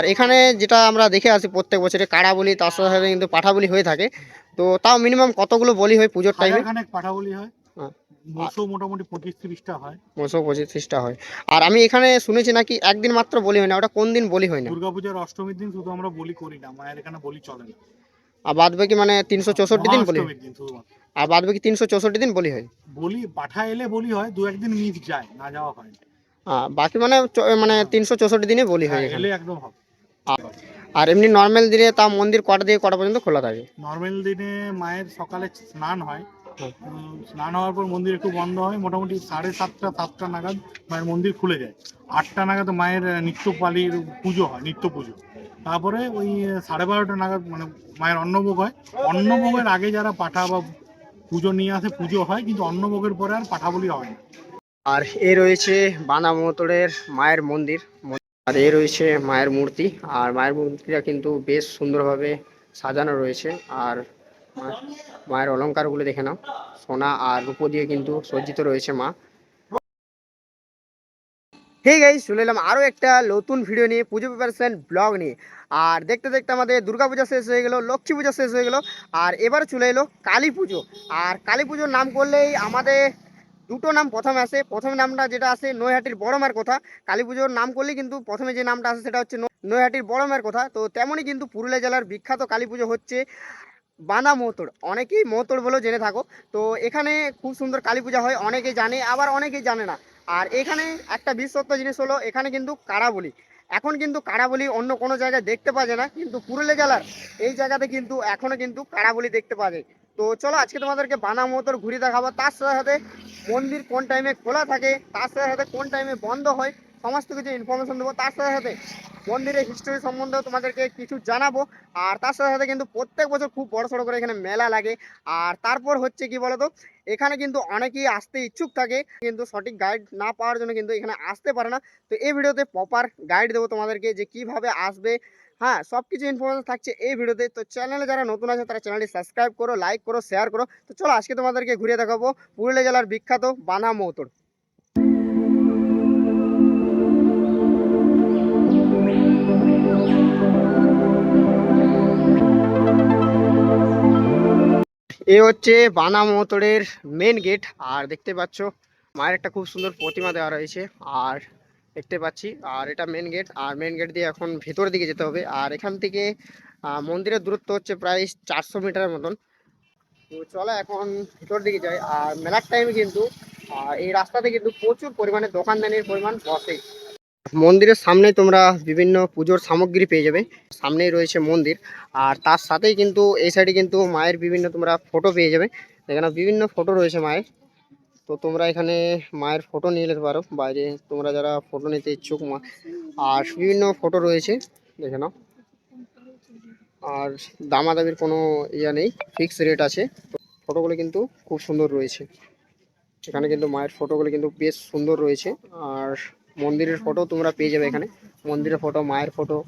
আর এখানে যেটা আমরা দেখে আসি প্রত্যেক বছরে কাড়া বলি তার সাথে সাথে কিন্তু পাঠা বলি হয়ে থাকে। তো তাও মিনিমাম কতগুলো বলি হয় পুজোর টাইমে পাঠা বলি হয়। হ্যাঁ। মোটামুটি পঁচিশ তিরিশটা হয়। বসো পঁচিশটা হয়। আর আমি এখানে শুনেছি নাকি একদিন মাত্র বলি হয় না ওটা কোন দিন বলি হয় না? দুর্গাপূজার অষ্টমীর দিন শুধু আমরা বলি করি না মায়ের এখানে বলি চলে না। আর বাদ বাকি মানে তিনশো চৌষট্টি দিন বলি আর বাদ বাকি তিনশো চৌষট্টি দিন বলি হয়? বলি পাঠা এলে বলি হয় দু একদিন মিস যায় না যাওয়া হয়। বাকি মানে মানে তিনশো চৌষট্টি দিনে বলি হয় হ্যাঁ, এখানে। একদম হবে। আর এমনি নর্মাল দিনে তা মন্দির কটা দিয়ে কটা পর্যন্ত খোলা থাকে? নর্মাল দিনে মায়ের সকালে স্নান হয়। স্নান হওয়ার পর মন্দির একটু বন্ধ হয় মোটামুটি সাড়ে সাতটা সাতটা নাগাদ মায়ের মন্দির খুলে যায়। আটটা নাগাদ মায়ের আহ, নিত্যপালির পুজো হয় নিত্য পুজো। তারপরে ওই সাড়ে বারোটা নাগাদ মানে মায়ের অন্নভোগ হয়। অন্নভোগের আগে যারা পাঠা বা পুজো নিয়ে আসে পুজো হয় কিন্তু অন্নভোগের পরে আর পাঠা বলি হয় না। আর এ রয়েছে বানা মোতরের মায়ের মন্দির। আর এ রয়েছে মায়ের মূর্তি, আর মায়ের মূর্তিটা কিন্তু বেশ সুন্দরভাবে সাজানো রয়েছে। আর মায়ের অলংকারগুলো দেখে নাও, সোনা আর রূপো দিয়ে কিন্তু সজ্জিত রয়েছে মা। হে গাইস চলে এলাম আরও একটা নতুন ভিডিও নিয়ে, পুজো প্রিপারেশন ব্লগ নিয়ে। আর দেখতে দেখতে আমাদের দুর্গা পূজা শেষ হয়ে গেলো, লক্ষ্মী পূজা শেষ হয়ে গেলো, আর এবার চলে এলো কালী পুজো। আর কালী পুজোর নাম করলেই আমাদের দুটো নাম প্রথমে আসে। প্রথম নামটা যেটা আসে নৈহাটির বড় মায়ের কথা। কালী পুজোর নাম করলেই কিন্তু প্রথমে যে নামটা আসে সেটা হচ্ছে নৈহাটির বড় মায়ের কথা। তো তেমনই কিন্তু পুরুলিয়া জেলার বিখ্যাত কালী পুজো হচ্ছে বানা মৌতড় অনেকেই মৌতড় বলেও জেনে থাকো। তো এখানে খুব সুন্দর কালী পূজা হয় অনেকেই জানে, আবার অনেকেই জানে না। আর এখানে একটা বিশ্বত্ব জিনিস হলো, এখানে কিন্তু কাড়া বলি এখন কিন্তু কাড়া বলি অন্য কোনো জায়গায় দেখতে পাওয়া যায় না, কিন্তু পুরুলিয়া জেলার এই জায়গাতে কিন্তু এখনও কিন্তু কাড়া বলি দেখতে পাওয়া যায়। তো চলো আজকে তোমাদেরকে বানা মতোর ঘুরে দেখাবো। তার সাথে সাথে মন্দির কোন টাইমে খোলা থাকে, তার সাথে সাথে কোন টাইমে বন্ধ হয়, সমস্ত কিছু ইনফরমেশন দেবো। তার সাথে সাথে মন্দিরের হিস্টোরি সম্বন্ধেও তোমাদেরকে কিছু জানাব। আর তার সাথে সাথে কিন্তু প্রত্যেক বছর খুব বড় সড়ো করে এখানে মেলা লাগে। আর তারপর হচ্ছে কি বলতো, এখানে কিন্তু অনেকেই আসতে ইচ্ছুক থাকে, কিন্তু সঠিক গাইড না পাওয়ার জন্য কিন্তু এখানে আসতে পারে না। তো এই ভিডিওতে প্রপার গাইড দেবো তোমাদেরকে যে কীভাবে আসবে হ্যাঁ সব কিছু ইনফরমেশন থাকছে এই ভিডিওতে। তো চ্যানেলে যারা নতুন আছে, তারা চ্যানেলটি সাবস্ক্রাইব করো লাইক করো শেয়ার করো। তো চলো আজকে তোমাদেরকে ঘুরে দেখাবো পুরুলিয়া জেলার বিখ্যাত বানা মৌতর। এ হচ্ছে বানা মৌতরের মেন গেট আর দেখতে পাচ্ছ, মায়ের একটা খুব সুন্দর প্রতিমা দেওয়া রয়েছে। আর দেখতে পাচ্ছি। আর এটা মেন গেট আর মেন গেট দিয়ে এখন ভেতর দিকে যেতে হবে। আর এখান থেকে মন্দিরের দূরত্ব হচ্ছে প্রায় চারশো মিটারের মতন। তো চলো এখন ভেতর দিকে যাই। আর মেলার টাইমে কিন্তু এই রাস্তাতে কিন্তু প্রচুর পরিমাণে দোকানদানির পরিমাণ বসে। মন্দিরের সামনে তোমরা বিভিন্ন পুজোর সামগ্রী পেয়ে যাবে। সামনেই রয়েছে মন্দির। আর তার সাথেই কিন্তু, এই সাইডে কিন্তু মায়ের বিভিন্ন তোমরা ফটো পেয়ে যাবে। এখানে বিভিন্ন ফটো রয়েছে মায়ের। তো তোমরা এখানে মায়ের ফটো নিয়ে নিতে পারো। বাইরে তোমরা যারা ফটো নিতে ইচ্ছুক মা, আর বিভিন্ন ফটো রয়েছে, দেখে নাও। আর দামাদামির কোনো ইয়া নেই ফিক্স রেট আছে। ফটোগুলো কিন্তু খুব সুন্দর রয়েছে। এখানে কিন্তু মায়ের ফটোগুলো কিন্তু বেশ সুন্দর রয়েছে। আর মন্দিরের ফটো তোমরা পেয়ে যাবে এখানে। মন্দিরের ফটো মায়ের ফটো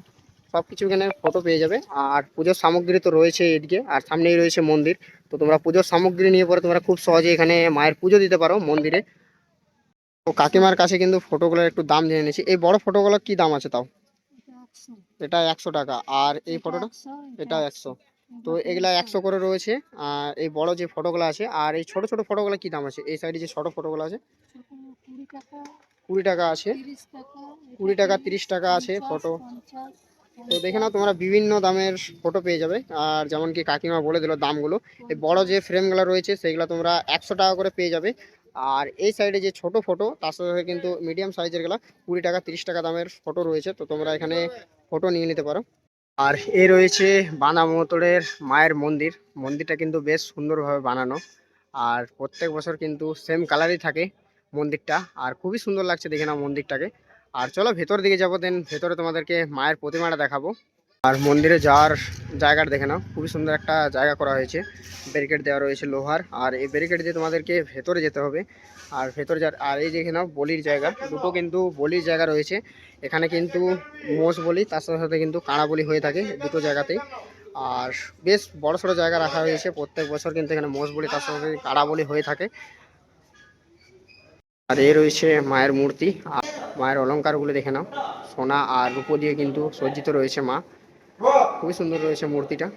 সব কিছু এখানে ফটো পেয়ে যাবে। আর পুজোর সামগ্রী তো রয়েছে এদিকে আর সামনেই রয়েছে মন্দির। তো তোমরা পুজোর সামগ্রী নিয়ে পরে তোমরা খুব সহজে এখানে মায়ের পুজো দিতে পারো মন্দিরে। তো কাকিমার কাছে কিন্তু ফটোগুলোর একটু দাম জেনে নিয়েছি এই বড় ফটোগুলো কি দাম আছে তাও? এটা একশো টাকা। আর এই ফটোটা এটা একশো। তো এগুলা একশো করে রয়েছে। আর এই বড় যে ফটোগুলো আছে আর এই ছোট ছোট ফটোগুলো কি দাম আছে? এই সাইডে যে ছোট ফটোগুলো আছে কুড়ি টাকা আছে। কুড়ি টাকা তিরিশ টাকা আছে ফটো তো দেখে নাও, তোমরা বিভিন্ন দামের ফটো পেয়ে যাবে। আর যেমন কি কাকিমা বলে দিল দামগুলো, এই বড় যে ফ্রেমগুলো রয়েছে সেগুলো তোমরা একশো টাকা করে পেয়ে যাবে। আর এই সাইডে যে ছোট ফটো তার সাথে কিন্তু মিডিয়াম সাইজেরগুলা কুড়ি টাকা, তিরিশ টাকা দামের ফটো রয়েছে। তো তোমরা এখানে ফটো নিয়ে নিতে পারো। আর এ রয়েছে বানা মতরের মায়ের মন্দির। মন্দিরটা কিন্তু বেশ সুন্দরভাবে বানানো। আর প্রত্যেক বছর কিন্তু সেম কালারই থাকে মন্দিরটা। আর খুবই সুন্দর লাগছে দেখে নাও মন্দিরটাকে। আর চলো ভেতর দিকে যাব দেন ভেতরে তোমাদেরকে মায়ের প্রতিমাটা দেখাবো। আর মন্দিরে যাওয়ার জায়গাটা দেখে নাও, খুবই সুন্দর একটা জায়গা করা হয়েছে। ব্যারিকেড দেওয়া রয়েছে লোহার, আর এই ব্যারিকেড দিয়ে তোমাদেরকে ভেতরে যেতে হবে। আর ভেতরে যার আর এই দেখে নাও বলির জায়গা, দুটো কিন্তু বলির জায়গা রয়েছে। এখানে কিন্তু মোষ বলি, তার সাথে সাথে কিন্তু কাঁড়া বলি হয়ে থাকে দুটো জায়গাতেই। আর বেশ বড় সড়ো জায়গা রাখা হয়েছে, প্রত্যেক বছর কিন্তু এখানে মোষ বলি, তার সাথে সাথে কাঁড়া বলি হয়ে থাকে। আর এ রয়েছে মায়ের মূর্তি। আর মায়ের অলংকারগুলো দেখে নাও। সোনা আর রূপো দিয়ে কিন্তু সজ্জিত রয়েছে মা। খুবই সুন্দর রয়েছে মূর্তিটা।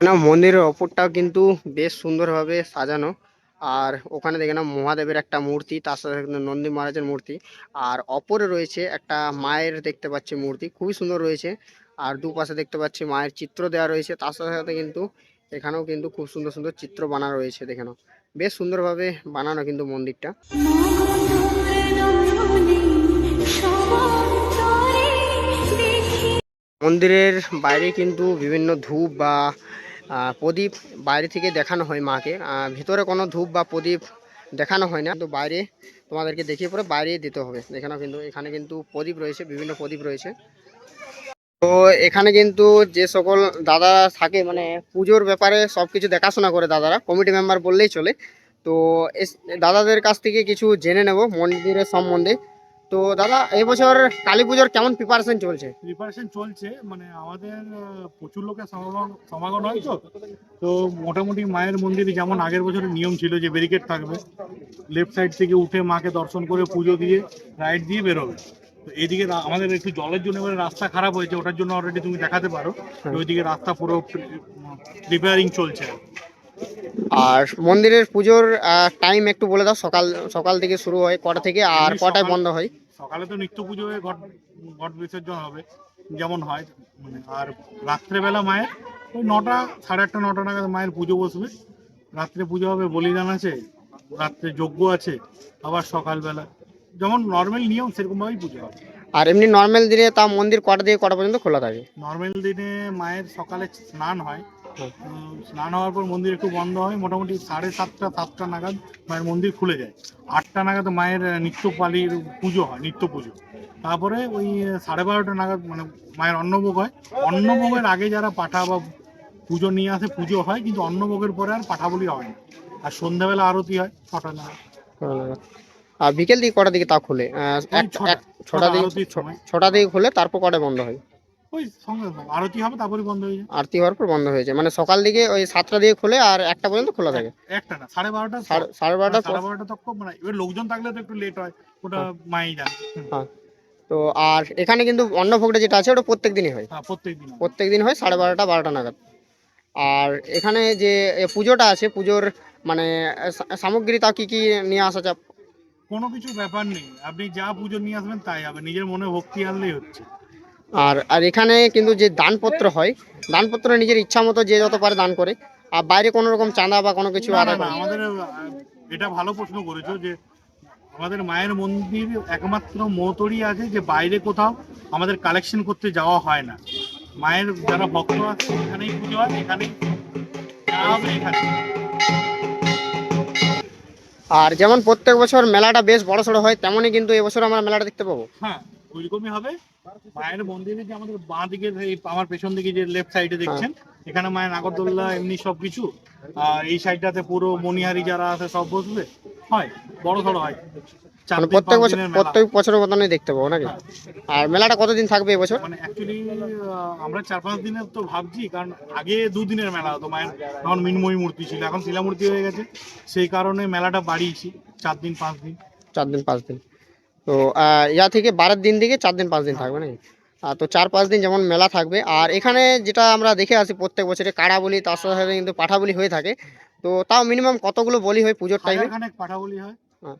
না মন্দিরের ওপরটাও কিন্তু বেশ সুন্দরভাবে সাজানো। আর ওখানে দেখে না মহাদেবের একটা মূর্তি, তার সাথে নন্দী মহারাজের মূর্তি। আর অপরে রয়েছে একটা মায়ের দেখতে পাচ্ছি মূর্তি। খুবই সুন্দর রয়েছে। আর দুপাশে দেখতে পাচ্ছি মায়ের চিত্র দেওয়া রয়েছে। তার সাথে সাথে কিন্তু এখানেও কিন্তু খুব সুন্দর সুন্দর চিত্র বানা রয়েছে দেখে নাও বেশ সুন্দরভাবে বানানো কিন্তু মন্দিরটা। মন্দিরের বাইরে কিন্তু বিভিন্ন ধূপ বা প্রদীপ বাইরে থেকে দেখানো হয় মাকে। ভিতরে কোনো ধূপ বা প্রদীপ দেখানো হয় না। তো বাইরে তোমাদেরকে দেখিয়ে পরে বাইরে দিতে হবে। দেখানো কিন্তু, এখানে কিন্তু প্রদীপ রয়েছে, বিভিন্ন প্রদীপ রয়েছে। তো এখানে কিন্তু যে সকল দাদা থাকে মানে পুজোর ব্যাপারে সব কিছু দেখাশোনা করে দাদারা কমিটি মেম্বার বললেই চলে। তো দাদাদের কাছ থেকে কিছু জেনে নেব মন্দিরের সম্বন্ধে। তো দাদা, এবছর কালী পুজোর কেমন প্রিপারেশন চলছে? প্রিপারেশন চলছে মানে আমাদের প্রচুর লোকের সমাগম সমাগম হয় তো। তো মোটামুটি মায়ের মন্দিরে যেমন আগের বছরের নিয়ম ছিল যে ব্যারিকেড থাকবে লেফট সাইড থেকে উঠে মাকে দর্শন করে পুজো দিয়ে রাইট দিয়ে বেরোবে। এইদিকে আমাদের একটু জলের জন্য এবারে রাস্তা খারাপ হয়েছে ওটার জন্য অলরেডি তুমি দেখাতে পারো। ওইদিকে রাস্তা পুরো রিপেয়ারিং চলছে। আর মন্দিরের পুজোর টাইম একটু বলে দাও সকাল সকাল থেকে শুরু হয় কটা থেকে আর কটায় বন্ধ হয়? সকালে তো নিত্য পুজো হয়ে ঘট ঘট বিসর্জন হবে যেমন হয়। মানে আর রাত্রেবেলা মায়ের ওই নটা সাড়ে আটটা নটা নাগাদ মায়ের পুজো বসবে। রাত্রে পুজো হবে বলিদান আছে রাত্রে যজ্ঞ আছে আবার সকালবেলা। যেমন নর্মাল নিয়ম সেরকমভাবেই পুজো হবে। আর এমনি নর্মাল দিনে তা মন্দির কটা থেকে কটা পর্যন্ত খোলা থাকে? নর্মাল দিনে মায়ের সকালে স্নান হয়। স্নান হওয়ার পর মন্দির একটু বন্ধ হয় মোটামুটি সাড়ে সাতটা সাতটা নাগাদ মায়ের মন্দির খুলে যায়। আটটা নাগাদ মায়ের আহ, নিত্যপালির পুজো হয় নিত্য পুজো। তারপরে ওই সাড়ে বারোটা নাগাদ মানে মায়ের অন্নভোগ হয়। অন্নভোগের আগে যারা পাঠা বা পুজো নিয়ে আসে পুজো হয় কিন্তু অন্নভোগের পরে আর পাঠা বলি হয় না। আর সন্ধ্যাবেলা আরতি হয় ছটা নাগাদ। আর বিকেল দিকে কটা দিকে তা খুলে? ছটা। দিকে ছটা দিকে খুলে তারপর কটা বন্ধ হয়? আরতি হবে তারপরে বন্ধ হয়ে যায়। আরতি হওয়ার পর বন্ধ হয়ে যায়। মানে সকাল দিকে ওই সাতটা দিকে খুলে আর একটা পর্যন্ত খোলা থাকে? একটা না সাড়ে বারোটা সাড়ে- সাড়ে বারোটা তক মানে এবার লোকজন থাকলে তো একটু লেট হয় ওটা মাই জানে হুম। তো আর এখানে কিন্তু অন্নভোগটা যেটা আছে ওটা প্রত্যেক দিনই হয়? হ্যাঁ প্রত্যেক দিন হয়। প্রত্যেক দিন হয় সাড়ে বারোটা বারোটা নাগাদ। আর এখানে যে পুজোটা আছে পুজোর মানে সামগ্রী তা কি কি নিয়ে আসা কোনো কিছু ব্যাপার নেই। আপনি যা পুজো নিয়ে আসবেন তাই হবে। নিজের মনে ভক্তি আনলেই হচ্ছে। আর আর এখানে কিন্তু যে দানপত্র হয় দানপত্র নিজের ইচ্ছা মতো যে যত পারে দান করে। আর বাইরে কোনো রকম চাঁদা বা কোনো কিছু আর। আমাদের এটা ভালো প্রশ্ন করেছ যে আমাদের মায়ের মন্দির একমাত্র মৌতরি আছে যে বাইরে কোথাও আমাদের কালেকশন করতে যাওয়া হয় না। মায়ের যারা ভক্ত আছে এখানেই পুজো হয় এখানেই এখানে। আর যেমন প্রত্যেক বছর মেলাটা বেশ বড় সড়ো হয় তেমনই কিন্তু এবছর আমরা মেলাটা দেখতে পাবো। হ্যাঁ ওইরকমই হবে। মায়ের মন্দিরে যে আমাদের বাঁ দিকে এই আমার পেছন দিকে যে লেফট সাইডে দেখছেন এখানে মায়ের নাগরদোল্লা এমনি সবকিছু। আর এই সাইডটাতে পুরো মনিহারি যারা আছে সব বসবে? হয় বড় সড়ো হয়। মানে প্রত্যেক বছর প্রত্যেক বছরের মতনই দেখতে পাবো নাকি? হ্যাঁ। আর মেলাটা কতদিন থাকবে এবছর মানে অ্যাকচুয়ালি আমরা চার পাঁচ দিনের তো ভাবছি কারণ আগে দুদিনের মেলা হতো মায়ের তখন মিনময়ী মূর্তি ছিল এখন শিলামূর্তি হয়ে গেছে। সেই কারণে মেলাটা বাড়িয়েছি চার দিন পাঁচ দিন। চার দিন পাঁচ দিন। তো ইয়া থেকে বারের দিন থেকে চার দিন পাঁচ দিন থাকবে নাকি? তো চার পাঁচ দিন যেমন মেলা থাকবে আর এখানে যেটা আমরা দেখে আসি প্রত্যেক বছরে কাড়া বলি তার সাথে সাথে কিন্তু পাঠা বলি হয়ে থাকে। তো তাও মিনিমাম কতগুলো বলি হয় পুজোর টাইমে হাজারখানেক পাঠাবলি হয়। হ্যাঁ।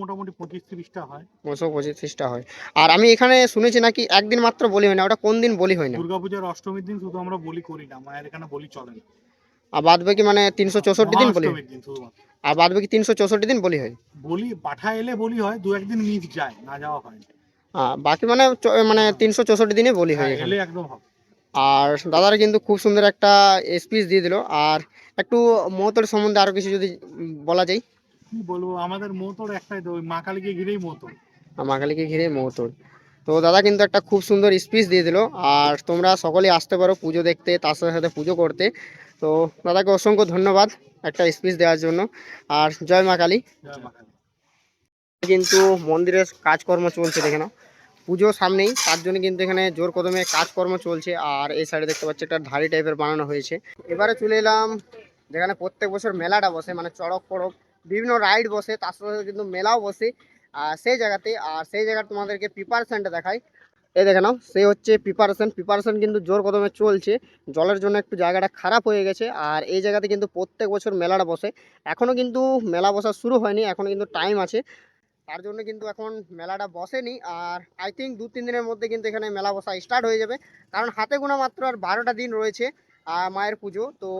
মোটামুটি পঁচিশ তিরিশটা হয়। মোশো পঁচিশটা হয়। আর আমি এখানে শুনেছি নাকি একদিন মাত্র বলি হয় না ওটা কোন দিন বলি হয় না? দুর্গাপূজার অষ্টমীর দিন শুধু আমরা বলি করি না মায়ের এখানে বলি চলে না। আর বাদ বাকি মানে তিনশো চৌষট্টি দিন বলি আর বাদ বাকি তিনশো চৌষট্টি দিন বলি হয়? বলি পাঠা এলে বলি হয় দু একদিন মিস যায় না যাওয়া হয় না। বাকি মানে মানে তিনশো চৌষট্টি দিনে বলি হয় হ্যাঁ, এখানে। একদম হবে। আর দাদারা কিন্তু খুব সুন্দর একটা স্পিচ দিয়ে দিল। আর একটু মহতর সম্বন্ধে আরও কিছু যদি বলা যায়। কি বলব আমাদের মতোর একটাই তো মা কালীকে ঘিরেই মতো মাকালিকে ঘিরে মহতর। তো দাদা কিন্তু একটা খুব সুন্দর স্পিচ দিয়ে দিল। আর তোমরা সকলেই আসতে পারো পুজো দেখতে তার সাথে সাথে পুজো করতে। তো দাদাকে অসংখ্য ধন্যবাদ একটা স্পিচ দেওয়ার জন্য। আর জয় মা কালী। জয় মা কালী। কিন্তু মন্দিরের কাজকর্ম চলছে দেখে নাও। পুজো সামনেই, তার জন্য কিন্তু এখানে জোর কদমে কাজকর্ম চলছে আর এই সাইডে দেখতে পাচ্ছি একটা ধাড়ি টাইপের বানানো হয়েছে। এবারে চলে এলাম, যেখানে প্রত্যেক বছর মেলাটা বসে মানে চড়ক পড়ক, বিভিন্ন রাইড বসে, তার সাথে কিন্তু মেলাও বসে, আর সেই জায়গাতে, আর সেই জায়গায় তোমাদেরকে প্রিপারেশনটা দেখাই। এই দেখে নাও সে হচ্ছে প্রিপারেশন প্রিপারেশন কিন্তু জোর কদমে চলছে, জলের জন্য একটু জায়গাটা খারাপ হয়ে গেছে, আর এই জায়গাতে কিন্তু প্রত্যেক বছর মেলাটা বসে। এখনও কিন্তু মেলা বসা শুরু হয়নি এখনও কিন্তু টাইম আছে। তার জন্য কিন্তু এখন মেলাটা বসেনি। আর আই থিঙ্ক দু, তিন দিনের মধ্যে কিন্তু এখানে মেলা বসা স্টার্ট হয়ে যাবে। কারণ হাতে গোনা মাত্র আর বারোটা দিন রয়েছে মায়ের পুজো। তো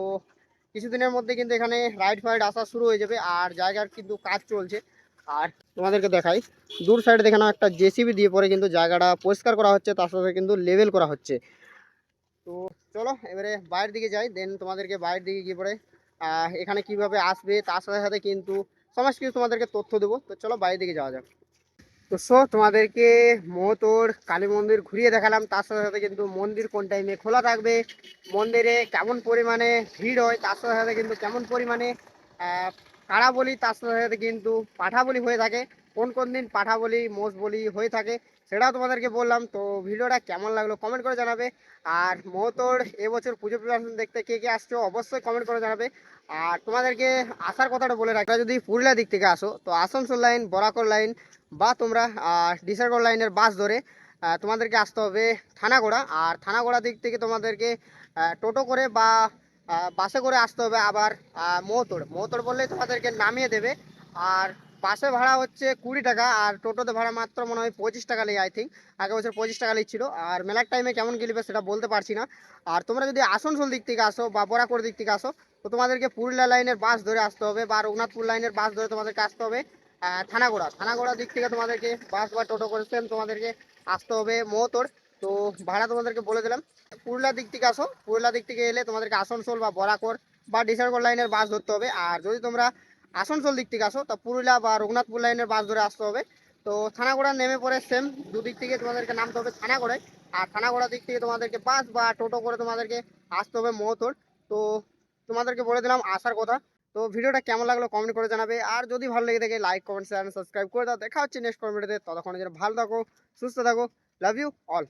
কিছুদিনের মধ্যে কিন্তু এখানে রাইড ফাইড আসা শুরু হয়ে যাবে আর জায়গার কিন্তু কাজ চলছে। আর তোমাদেরকে দেখাই, দূর সাইডে দেখে নাও একটা জেসিবি দিয়ে পরে কিন্তু জায়গাটা পরিষ্কার করা হচ্ছে, তার সাথে কিন্তু লেভেল করা হচ্ছে। তো চলো, এবারে বাইরের দিকে যাই দেন তোমাদেরকে বাইরের দিকে গিয়ে পরে এখানে কীভাবে আসবে, তার সাথে সাথে কিন্তু সমস্ত কিছু তোমাদেরকে তথ্য দেবো। তো চলো বাইরের দিকে যাওয়া যাক। তো সো তোমাদেরকে মহতোর কালী মন্দির ঘুরিয়ে দেখালাম। তার সাথে সাথে কিন্তু মন্দির কোন টাইমে খোলা থাকবে, মন্দিরে কেমন পরিমাণে ভিড় হয়, তার সাথে সাথে কিন্তু কেমন পরিমাণে কাড়া বলি তার সাথে সাথে কিন্তু পাঠা বলি হয়ে থাকে। কোন কোন দিন পাঠা বলি মোষ বলি হয়ে থাকে, সেটাও তোমাদেরকে বললাম। তো ভিডিওটা কেমন লাগল কমেন্ট করে জানাবে। আর মহতোর এবছর পুজো প্রিপারেশন দেখতে কে কে আসছো, অবশ্যই কমেন্ট করে জানাবে। আর তোমাদেরকে আসার কথাটা বলে রাখা। যদি পুরুলিয়া দিক থেকে আসো, তো আসানসোল লাইন, বরাকর লাইন বা তোমরা ডিসারগড় লাইনের বাস ধরে তোমাদেরকে আসতে হবে থানাগোড়া। আর থানাগোড়া দিক থেকে তোমাদেরকে টোটো করে বা বাসে করে আসতে হবে আবার মহতোড়। মৌতোড় মৌতোড় বললে তোমাদেরকে নামিয়ে দেবে। আর বাসে ভাড়া হচ্ছে কুড়ি টাকা আর টোটোতে ভাড়া মাত্র মনে হয় পঁচিশ টাকা নেই আই থিঙ্ক আগে বছর পঁচিশ টাকা নিচ্ছিল। আর মেলার টাইমে কেমন গেলিবে সেটা বলতে পারছি না। আর তোমরা যদি আসানসোল দিক থেকে আসো বা বরাকর দিক থেকে আসো, তো তোমাদেরকে পুরুলিয়া লাইনের বাস ধরে আসতে হবে বা রঘুনাথপুর লাইনের বাস ধরে তোমাদেরকে আসতে হবে থানাগোড়া। থানাগোড়া দিক থেকে তোমাদেরকে বাস বা টোটো করে সেম তোমাদেরকে আসতে হবে মহতোর। তো ভাড়া তোমাদেরকে বলে দিলাম। পুরুলিয়া দিক থেকে আসো। পুরুলিয়া দিক থেকে এলে তোমাদেরকে আসানসোল বা বরাকর বা ডিসারগড় লাইনের বাস ধরতে হবে। আর যদি তোমরা আসানসোল দিক থেকে আসো, তা পুরুলিয়া বা রঘুনাথপুর লাইনের বাস ধরে আসতে হবে। তো থানাগোড়া নেমে পরে সেম দুদিক থেকে তোমাদেরকে নামতে হবে থানাগোড়ায়। আর থানাগোড়া দিক থেকে তোমাদেরকে বাস বা টোটো করে তোমাদেরকে আসতে হবে মহতোর। তো তোমাদেরকে বলে দিলাম আসার কথা। তো ভিডিওটা কেমন লাগল কমেন্ট করে জানাবে। আর যদি ভালো লেগে থাকে লাইক কমেন্ট শেয়ার সাবস্ক্রাইব করে দাও। দেখা হচ্ছে নেক্সট কমেন্টে ততক্ষণ যেন ভালো থাকো, সুস্থ থাকো। Love you all